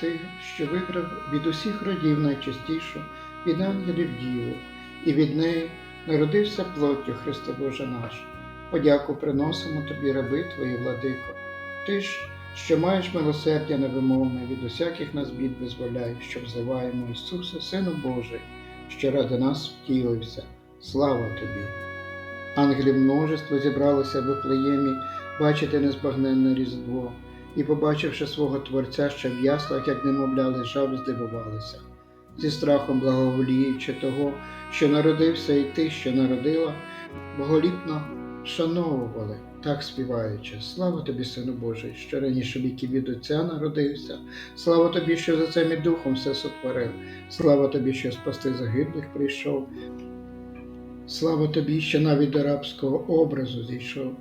ти, що вибрав від усіх родів найчастішу, від ангелів Діву, і від неї народився плоттю Христе Боже наш. Подяку приносимо тобі, раби твої, владико. Ти ж, що маєш милосердя невимовне, від усяких нас бід визволяй, що взиваємо Ісусе, Сину Божий, що ради нас втілився. Слава тобі! Ангелів множество зібралося в Вифлеємі бачити незбагненне Різдво, і, побачивши свого Творця, що в яслах, як немовля лежав, здивувалися. Зі страхом благоволіючи того, що народився, і ти, що народила, боголіпно вшановували, так співаючи. Слава тобі, Сину Божий, що раніше віків від Отця народився. Слава тобі, що за цим і духом все сотворив. Слава тобі, що спасти загиблих прийшов. Слава тобі, що навіть до рабського образу зійшов.